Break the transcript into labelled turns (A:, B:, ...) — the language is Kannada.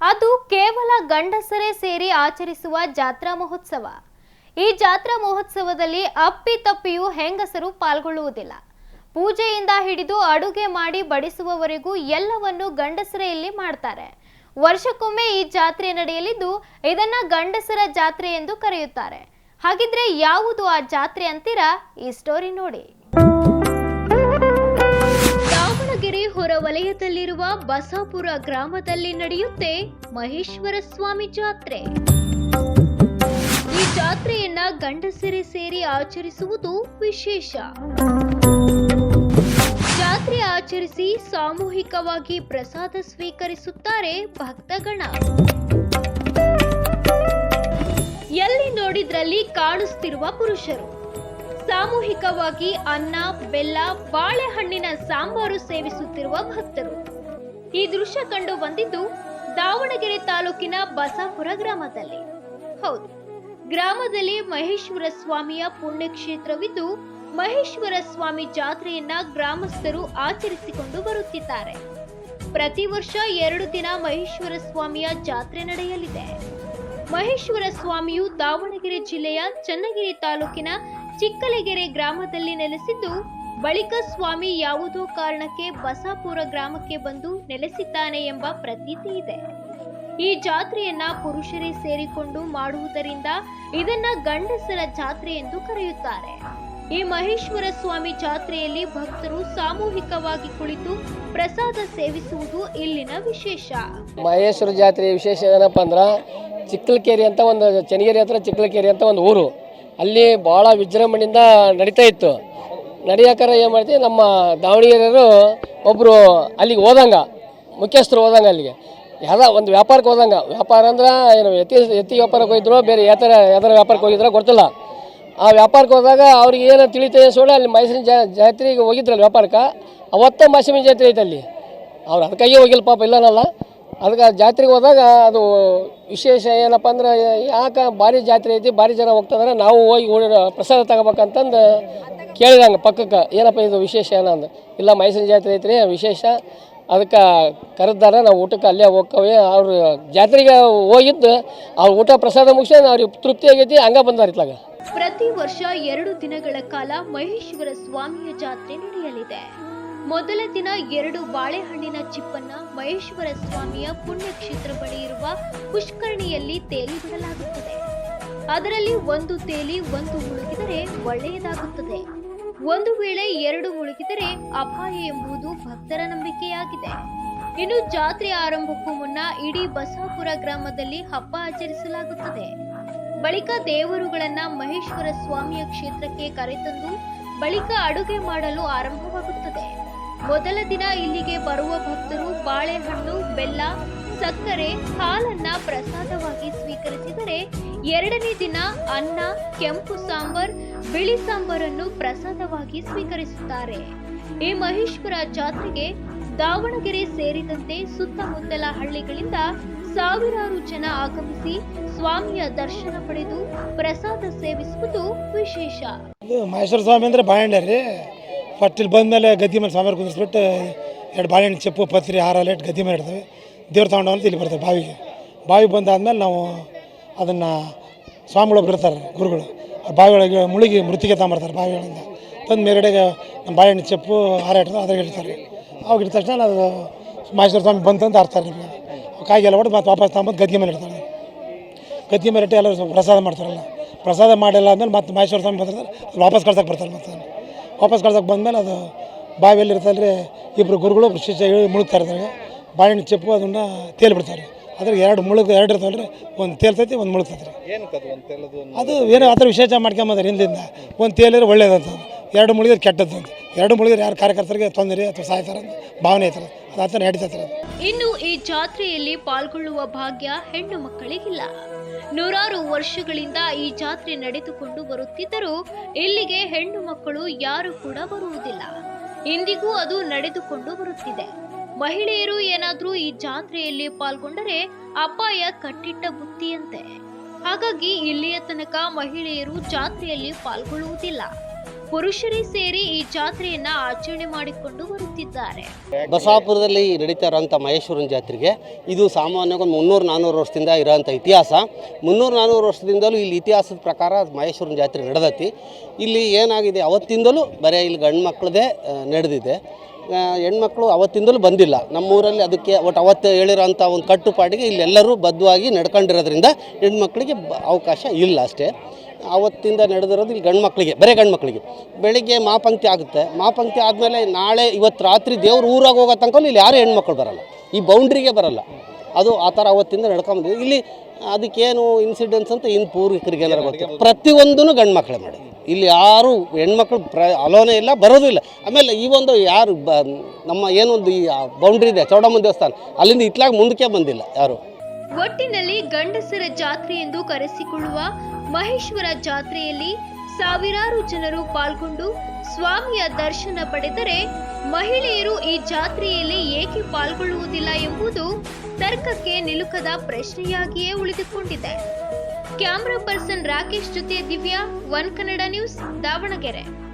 A: ಅದು ಕೇವಲ ಗಂಡಸರೇ ಸೇರಿ ಆಚರಿಸುವ ಜಾತ್ರಾ ಮಹೋತ್ಸವ. ಈ ಜಾತ್ರಾ ಮಹೋತ್ಸವದಲ್ಲಿ ಅಪ್ಪಿತಪ್ಪಿಯೂ ಹೆಂಗಸರು ಪಾಲ್ಗೊಳ್ಳುವುದಿಲ್ಲ. ಪೂಜೆಯಿಂದ ಹಿಡಿದು ಅಡುಗೆ ಮಾಡಿ ಬಡಿಸುವವರೆಗೂ ಎಲ್ಲವನ್ನು ಗಂಡಸರೇ ಇಲ್ಲಿ ಮಾಡ್ತಾರೆ. ವರ್ಷಕ್ಕೊಮ್ಮೆ ಈ ಜಾತ್ರೆ ನಡೆಯಲಿದ್ದು ಇದನ್ನ ಗಂಡಸರ ಜಾತ್ರೆ ಎಂದು ಕರೆಯುತ್ತಾರೆ. ಹಾಗಿದ್ರೆ ಯಾವುದು ಆ ಜಾತ್ರೆ ಅಂತೀರಾ? ಈ ಸ್ಟೋರಿ ನೋಡಿ. ದಾವಣಗೆರೆ ಹೊರವಲಯದಲ್ಲಿರುವ ಬಸಾಪುರ ಗ್ರಾಮದಲ್ಲಿ ನಡೆಯುತ್ತೆ ಮಹೇಶ್ವರ ಸ್ವಾಮಿ ಜಾತ್ರೆ. ಈ ಜಾತ್ರೆಯನ್ನ ಗಂಡಸರೇ ಸೇರಿ ಆಚರಿಸುವುದು ವಿಶೇಷ. ಜಾತ್ರೆ ಆಚರಿಸಿ ಸಾಮೂಹಿಕವಾಗಿ ಪ್ರಸಾದ ಸ್ವೀಕರಿಸುತ್ತಾರೆ ಭಕ್ತಗಣ. ಎಲ್ಲಿ ನೋಡಿದ್ರಲ್ಲಿ ಕಾಣಿಸ್ತಿರುವ ಪುರುಷರು. ಸಾಮೂಹಿಕವಾಗಿ ಅನ್ನ, ಬೆಲ್ಲ, ಬಾಳೆಹಣ್ಣಿನ ಸಾಂಬಾರು ಸೇವಿಸುತ್ತಿರುವ ಭಕ್ತರು. ಈ ದೃಶ್ಯ ಕಂಡು ಬಂದಿದ್ದು ದಾವಣಗೆರೆ ತಾಲೂಕಿನ ಬಸಾಪುರ ಗ್ರಾಮದಲ್ಲಿ. ಹೌದು, ಗ್ರಾಮದಲ್ಲಿ ಮಹೇಶ್ವರ ಸ್ವಾಮಿಯ ಪುಣ್ಯಕ್ಷೇತ್ರವಿದ್ದು ಮಹೇಶ್ವರ ಸ್ವಾಮಿ ಜಾತ್ರೆಯನ್ನ ಗ್ರಾಮಸ್ಥರು ಆಚರಿಸಿಕೊಂಡು ಬರುತ್ತಿದ್ದಾರೆ. ಪ್ರತಿ ವರ್ಷ ಎರಡು ದಿನ ಮಹೇಶ್ವರ ಸ್ವಾಮಿಯ ಜಾತ್ರೆ ನಡೆಯಲಿದೆ. ಮಹೇಶ್ವರ ಸ್ವಾಮಿಯು ದಾವಣಗೆರೆ ಜಿಲ್ಲೆಯ ಚನ್ನಗಿರಿ ತಾಲೂಕಿನ ಚಿಕ್ಕಲಗೆರೆ ಗ್ರಾಮದಲ್ಲಿ ನೆಲೆಸಿದ್ದು, ಬಳಿಕ ಸ್ವಾಮಿ ಯಾವುದೋ ಕಾರಣಕ್ಕೆ ಬಸಾಪುರ ಗ್ರಾಮಕ್ಕೆ ಬಂದು ನೆಲೆಸಿದ್ದಾನೆ ಎಂಬ ಪ್ರತೀತಿ ಇದೆ. ಈ ಜಾತ್ರೆಯನ್ನ ಪುರುಷರೇ ಸೇರಿಕೊಂಡು ಮಾಡುವುದರಿಂದ ಇದನ್ನ ಗಂಡಸರ ಜಾತ್ರೆ ಎಂದು ಕರೆಯುತ್ತಾರೆ. ಈ ಮಹೇಶ್ವರ ಸ್ವಾಮಿ ಜಾತ್ರೆಯಲ್ಲಿ ಭಕ್ತರು ಸಾಮೂಹಿಕವಾಗಿ ಕುಳಿತು ಪ್ರಸಾದ ಸೇವಿಸುವುದು ಇಲ್ಲಿನ ವಿಶೇಷ.
B: ಮಹೇಶ್ವರ ಜಾತ್ರೆಯ ವಿಶೇಷ ಏನಪ್ಪ ಅಂದ್ರೆ, ಚಿಕ್ಕಲಕೇರಿ ಅಂತ ಒಂದು, ಚನ್ನಗಿರಿ ಹತ್ರ ಚಿಕ್ಕಲಕೇರಿ ಅಂತ ಒಂದು ಊರು. ಅಲ್ಲಿ ಭಾಳ ವಿಜೃಂಭಣೆಯಿಂದ ನಡೀತಾ ಇತ್ತು. ನಡೆಯೋಕ್ಕಾರ ಏನು ಮಾಡ್ತೀವಿ ನಮ್ಮ ದಾವಣಗೆರೆಯವರು ಒಬ್ಬರು ಅಲ್ಲಿಗೆ ಹೋದಂಗ, ಮುಖ್ಯಸ್ಥರು ಹೋದಂಗ ಅಲ್ಲಿಗೆ. ಯಾವುದೋ ಒಂದು ವ್ಯಾಪಾರಕ್ಕೆ ಹೋದಂಗ. ವ್ಯಾಪಾರ ಅಂದ್ರೆ ಏನು, ಎತ್ತಿ ಎತ್ತಿ ವ್ಯಾಪಾರಕ್ಕೆ ಹೋಗಿದ್ರು, ಬೇರೆ ಯಾತರ ಯಾವ್ದಾರ ವ್ಯಾಪಾರಕ್ಕೆ ಹೋಗಿದ್ರೋ ಗೊತ್ತಿಲ್ಲ. ಆ ವ್ಯಾಪಾರಕ್ಕೆ ಹೋದಾಗ ಅವ್ರಿಗೆ ಏನು ತಿಳಿತದೆ ಸೋಳಿ ಅಲ್ಲಿ ಮೈಸೂರಿನ ಜಾ, ಜಾತ್ರೆಗೆ ಹೋಗಿದ್ರಲ್ಲ ವ್ಯಾಪಾರಕ್ಕೆ, ಅವತ್ತ ಮಾಸಿಮಿನ ಜಾತ್ರೆ ಐತೆ ಅಲ್ಲಿ. ಅವ್ರು ಅದಕ್ಕಾಗಿ ಹೋಗಿಲ್ಲ ಪಾಪ, ಇಲ್ಲನಲ್ಲ. ಅದಕ್ಕೆ ಜಾತ್ರೆಗೆ ಹೋದಾಗ ಅದು ವಿಶೇಷ ಏನಪ್ಪ ಅಂದ್ರೆ, ಯಾಕೆ ಭಾರಿ ಜಾತ್ರೆ ಐತಿ, ಭಾರಿ ಜನ ಹೋಗ್ತಂದ್ರೆ ನಾವು ಹೋಗಿ ಪ್ರಸಾದ ತಗೋಬೇಕಂತಂದು ಕೇಳಿದಂಗೆ ಪಕ್ಕಕ್ಕೆ. ಏನಪ್ಪ ಇದು ವಿಶೇಷ ಏನಂದು ಇಲ್ಲ, ಮೈಸೂರು ಜಾತ್ರೆ ಐತ್ರಿ, ವಿಶೇಷ. ಅದಕ್ಕೆ ಕರೆದಾರ, ನಾವು ಊಟಕ್ಕೆ ಅಲ್ಲೇ ಹೋಗ್ಕವಿ ಅವ್ರು ಜಾತ್ರೆಗೆ ಹೋಗಿದ್ದು, ಅವ್ರು ಊಟ ಪ್ರಸಾದ ಮುಗಿಸಿ, ಅವ್ರಿಗೆ ತೃಪ್ತಿ ಆಗೈತಿ, ಹಂಗೆ ಬಂದಾರ ಇತ್ಲಾಗ.
A: ಪ್ರತಿ ವರ್ಷ ಎರಡು ದಿನಗಳ ಕಾಲ ಮಹೇಶ್ವರ ಸ್ವಾಮಿಯ ಜಾತ್ರೆ ನಡೆಯಲಿದೆ. ಮೊದಲ ದಿನ ಎರಡು ಬಾಳೆಹಣ್ಣಿನ ಚಿಪ್ಪನ್ನ ಮಹೇಶ್ವರ ಸ್ವಾಮಿಯ ಪುಣ್ಯಕ್ಷೇತ್ರ ಬಳಿ ಇರುವ ಪುಷ್ಕರಣಿಯಲ್ಲಿ ತೇಲಿ ಬಿಡಲಾಗುತ್ತದೆ. ಅದರಲ್ಲಿ ಒಂದು ತೇಲಿ ಒಂದು ಮುಳುಗಿದರೆ ಒಳ್ಳೆಯದಾಗುತ್ತದೆ. ಒಂದು ವೇಳೆ ಎರಡು ಮುಳುಗಿದರೆ ಅಪಾಯ ಎಂಬುದು ಭಕ್ತರ ನಂಬಿಕೆಯಾಗಿದೆ. ಇನ್ನು ಜಾತ್ರೆ ಆರಂಭಕ್ಕೂ ಮುನ್ನ ಇಡೀ ಬಸಾಪುರ ಗ್ರಾಮದಲ್ಲಿ ಹಬ್ಬ ಆಚರಿಸಲಾಗುತ್ತದೆ. ಬಳಿಕ ದೇವರುಗಳನ್ನ ಮಹೇಶ್ವರ ಸ್ವಾಮಿಯ ಕ್ಷೇತ್ರಕ್ಕೆ ಕರೆತಂದು ಬಳಿಕ ಅಡುಗೆ ಮಾಡಲು ಆರಂಭವಾಗುತ್ತದೆ. ಮೊದಲ ದಿನ ಇಲ್ಲಿಗೆ ಬರುವ ಭಕ್ತರು ಬಾಳೆಹಣ್ಣು, ಬೆಲ್ಲ, ಸಕ್ಕರೆ, ಹಾಲನ್ನ ಪ್ರಸಾದವಾಗಿ ಸ್ವೀಕರಿಸಿದರೆ ಎರಡನೇ ದಿನ ಅನ್ನ, ಕೆಂಪು ಸಾಂಬಾರ್, ಬಿಳಿ ಸಾಂಬಾರನ್ನು ಪ್ರಸಾದವಾಗಿ ಸ್ವೀಕರಿಸುತ್ತಾರೆ. ಈ ಮಹೇಶ್ವರ ಜಾತ್ರೆಗೆ ದಾವಣಗೆರೆ ಸೇರಿದಂತೆ ಸುತ್ತಮುತ್ತಲ ಹಳ್ಳಿಗಳಿಂದ ಸಾವಿರಾರು ಜನ ಆಗಮಿಸಿ ಸ್ವಾಮಿಯ ದರ್ಶನ ಪಡೆದು ಪ್ರಸಾದ ಸೇವಿಸುವುದು ವಿಶೇಷ.
C: ಮಹೇಶ್ವರ ಸ್ವಾಮಿ ಅಂದ್ರೆ ಫಸ್ಟ್ ಇಲ್ಲಿ ಬಂದಮೇಲೆ ಗದ್ದೆ ಮೇಲೆ ಸಾಂಬಾರು ಕುಂದಿಸ್ಬಿಟ್ಟು ಎರಡು ಬಾಳೆಹಣ್ಣು ಚಪ್ಪು ಪತ್ರಿ ಆರ ಲೇಟ್ ಗದ್ದೆ ಮೇಲೆ ಇಡ್ತೇವೆ. ದೇವ್ರ ತಗೊಂಡು ಅಂತ ಇಲ್ಲಿ ಬರ್ತೇವೆ ಬಾವಿಗೆ. ಬಾವಿ ಬಂದಾದ್ಮೇಲೆ ನಾವು ಅದನ್ನು ಸ್ವಾಮಿಗಳೊಬ್ರು ಇರ್ತಾರೆ ಗುರುಗಳು. ಬಾವಿ ಒಳಗೆ ಮುಳುಗಿ ಮೃತಿಗೆ ತಗೊಂಬರ್ತಾರೆ ಬಾವಿಗಳಿಂದ ತಂದು ಮೇಲ್ಗಡೆಗೆ ನಮ್ಮ ಬಾಳೆಹಣ್ಣು ಚಪ್ಪು ಹಾರ ಇಡ್ತಾರೆ ಅದ್ರಾಗ ಇಡ್ತಾರೆ. ಅವಾಗ ಇಟ್ಟ ತಕ್ಷಣ ಅದು ಮಹೇಶ್ವರ ಸ್ವಾಮಿ ಬಂತಂತ ಆಡ್ತಾರೆ ನಿಮಗೆ ಕಾಯಿಗೆಲ್ಲ ಹೊಡೆದು ಮತ್ತೆ ವಾಪಸ್ ತಗೊಂಬಂದು ಗದ್ದೆ ಮೇಲೆ ಇಡ್ತಾರೆ. ಗದ್ದೆ ಮೇಲೆ ಇಟ್ಟು ಎಲ್ಲರೂ ಪ್ರಸಾದ ಮಾಡ್ತಾರಲ್ಲ. ಪ್ರಸಾದ ಮಾಡಿಲ್ಲ ಆದಮೇಲೆ ಮತ್ತೆ ಮಹೇಶ್ವರ ಸ್ವಾಮಿ ಬಂದ್ರೆ ವಾಪಸ್ ಕಳ್ಸಕ್ಕೆ ಬರ್ತಾರೆ ಮತ್ತೆ. ವಾಪಸ್ ಕಳ್ಸಕ್ಕೆ ಬಂದಮೇಲೆ ಅದು ಬಾವಿಯಲ್ಲಿ ಇರ್ತಲ್ರಿ ಇಬ್ಬರು ಗುರುಗಳು ಶಿಷ್ಯ ಹೇಳಿ ಮುಳುಗ್ತಾರೆ ಅದ್ರಾಗ. ಬಾಳೆಹಣ್ಣು ಚಪ್ಪು ಅದನ್ನು ತೇಲಿ ಬಿಡ್ತಾರೆ. ಅದ್ರಾಗ ಎರಡು ಮುಳುಗು ಎರಡು ಇರ್ತಾವಲ್ರಿ ಒಂದು ತೇಲ್ತೈತಿ ಒಂದು ಮುಳುಗ್ತೈತಿ ರೀ.
D: ಅದು ಒಂದು ತೆಲದು
C: ಅದು ಏನೋ ಆ ಥರ ವಿಶೇಷ ಮಾಡ್ಕೊಂಬಂದ್ರೆ ಹಿಂದಿಂದ. ಒಂದು ತೇಲಿದ್ರೆ ಒಳ್ಳೇದಂತ ಎರಡು ಮುಳುಗಿದ್ರೆ ಕೆಟ್ಟದ್ದು ಅಂತ. ಎರಡು ಮುಳುಗಿದ್ರೆ ಯಾರು ಕಾರ್ಯಕರ್ತರಿಗೆ ತೊಂದರೆ ಅಥವಾ ಸಾಯ್ತಾರೆ ಅಂತ. ಭಾವನೆ ಐತಾರೆ ಅದು ಆ ಥರ ನಡೀತೈತೆ
A: ಇನ್ನು ಈ ಜಾತ್ರೆಯಲ್ಲಿ ಪಾಲ್ಗೊಳ್ಳುವ ಭಾಗ್ಯ ಹೆಣ್ಣು ಮಕ್ಕಳಿಗಿಲ್ಲ. ನೂರಾರು ವರ್ಷಗಳಿಂದ ಈ ಜಾತ್ರೆ ನಡೆದುಕೊಂಡು ಬರುತ್ತಿದ್ದರೂ ಇಲ್ಲಿಗೆ ಹೆಣ್ಣು ಮಕ್ಕಳು ಯಾರು ಕೂಡ ಬರುವುದಿಲ್ಲ. ಇಂದಿಗೂ ಅದು ನಡೆದುಕೊಂಡು ಬರುತ್ತಿದೆ. ಮಹಿಳೆಯರು ಏನಾದರೂ ಈ ಜಾತ್ರೆಯಲ್ಲಿ ಪಾಲ್ಗೊಂಡರೆ ಅಪಾಯ ಕಟ್ಟಿಟ್ಟ ಬುತ್ತಿಯಂತೆ. ಹಾಗಾಗಿ ಇಲ್ಲಿಯ ತನಕ ಮಹಿಳೆಯರು ಜಾತ್ರೆಯಲ್ಲಿ ಪಾಲ್ಗೊಳ್ಳುವುದಿಲ್ಲ. ಪುರುಷರೇ ಸೇರಿ ಈ ಜಾತ್ರೆಯನ್ನ ಆಚರಣೆ ಮಾಡಿಕೊಂಡು ಬರುತ್ತಿದ್ದಾರೆ.
D: ಬಸಾಪುರದಲ್ಲಿ ನಡೀತಾ ಇರೋಂಥ ಮಹೇಶ್ವರನ ಜಾತ್ರೆಗೆ ಇದು ಸಾಮಾನ್ಯವಾಗಿ ಒಂದು ಮುನ್ನೂರು ನಾನ್ನೂರು ವರ್ಷದಿಂದ ಇರೋಂಥ ಇತಿಹಾಸ. ಮುನ್ನೂರು ನಾನ್ನೂರು ವರ್ಷದಿಂದಲೂ ಇಲ್ಲಿ ಇತಿಹಾಸದ ಪ್ರಕಾರ ಮಹೇಶ್ವರನ ಜಾತ್ರೆ ನಡೆದತಿ. ಇಲ್ಲಿ ಏನಾಗಿದೆ, ಅವತ್ತಿಂದಲೂ ಬರೀ ಇಲ್ಲಿ ಗಂಡು ಮಕ್ಕಳದೇ ನಡೆದಿದೆ. ಹೆಣ್ಮಕ್ಳು ಅವತ್ತಿಂದಲೂ ಬಂದಿಲ್ಲ. ನಮ್ಮೂರಲ್ಲಿ ಅದಕ್ಕೆ ಒಟ್ಟು ಅವತ್ತು ಹೇಳಿರೋಂಥ ಒಂದು ಕಟ್ಟುಪಾಡಿಗೆ ಇಲ್ಲೆಲ್ಲರೂ ಬದ್ಧವಾಗಿ ನಡ್ಕೊಂಡಿರೋದ್ರಿಂದ ಹೆಣ್ಮಕ್ಳಿಗೆ ಅವಕಾಶ ಇಲ್ಲ ಅಷ್ಟೇ. ಅವತ್ತಿಂದ ನಡೆದಿರೋದು ಇಲ್ಲಿ ಗಂಡು ಮಕ್ಕಳಿಗೆ ಬರೀ ಗಂಡು ಮಕ್ಕಳಿಗೆ ಬೆಳಿಗ್ಗೆ ಮಾಪಂಕ್ತಿ ಆಗುತ್ತೆ. ಮಾಪಂಕ್ತಿ ಆದಮೇಲೆ ನಾಳೆ ಇವತ್ತು ರಾತ್ರಿ ದೇವ್ರ ಊರಾಗ ಹೋಗೋ ತನಕ ಇಲ್ಲಿ ಯಾರೂ ಹೆಣ್ಮಕ್ಳು ಬರಲ್ಲ. ಈ ಬೌಂಡ್ರಿಗೆ ಬರಲ್ಲ. ಅದು ಆ ಥರ ಅವತ್ತಿಂದ ನಡ್ಕೊಂಬಂದಿದೆ ಇಲ್ಲಿ ಅದಕ್ಕೇನು ಇನ್ಸಿಡೆನ್ಸ್ ಅಂತ ಇನ್ನು ಪೂರ್ವಿಕರಿಗೆ ಗೊತ್ತಿಲ್ಲ ಗೊತ್ತು? ಪ್ರತಿಯೊಂದೂ ಗಂಡು ಮಕ್ಕಳೇ ಮಾಡಿ ಇಲ್ಲಿ ಯಾರು ಹೆಣ್ಮಕ್ಳು ಪ್ರ, ಅಲೋನೇ ಇಲ್ಲ, ಬರೋದು ಇಲ್ಲ. ಆಮೇಲೆ ಈ ಒಂದು ಯಾರು ಬ, ನಮ್ಮ ಏನೊಂದು ಈ ಬೌಂಡ್ರಿ ಇದೆ, ಚೌಡಮ್ಮನ ದೇವಸ್ಥಾನ. ಅಲ್ಲಿಂದ ಇತ್ಲಾಗ ಮುಂದಕ್ಕೆ ಬಂದಿಲ್ಲ ಯಾರು.
A: ಒಟ್ಟಿನಲ್ಲಿ ಗಂಡಸರ ಜಾತ್ರೆ ಎಂದು ಕರೆಸಿಕೊಳ್ಳುವ ಮಹೇಶ್ವರ ಜಾತ್ರೆಯಲ್ಲಿ ಸಾವಿರಾರು ಜನರು ಪಾಲ್ಗೊಂಡು ಸ್ವಾಮಿಯ ದರ್ಶನ ಪಡೆದರೆ ಮಹಿಳೆಯರು ಈ ಜಾತ್ರೆಯಲ್ಲಿ ಏಕೆ ಪಾಲ್ಗೊಳ್ಳುವುದಿಲ್ಲ ಎಂಬುದು ತರ್ಕಕ್ಕೆ ನಿಲುಕದ ಪ್ರಶ್ನೆಯಾಗಿಯೇ ಉಳಿದುಕೊಂಡಿದೆ. ಕ್ಯಾಮರಾ ಪರ್ಸನ್ ರಾಕೇಶ್ ಜೊತೆ ದಿವ್ಯಾ, ಒನ್ ಕನ್ನಡ ನ್ಯೂಸ್, ದಾವಣಗೆರೆ.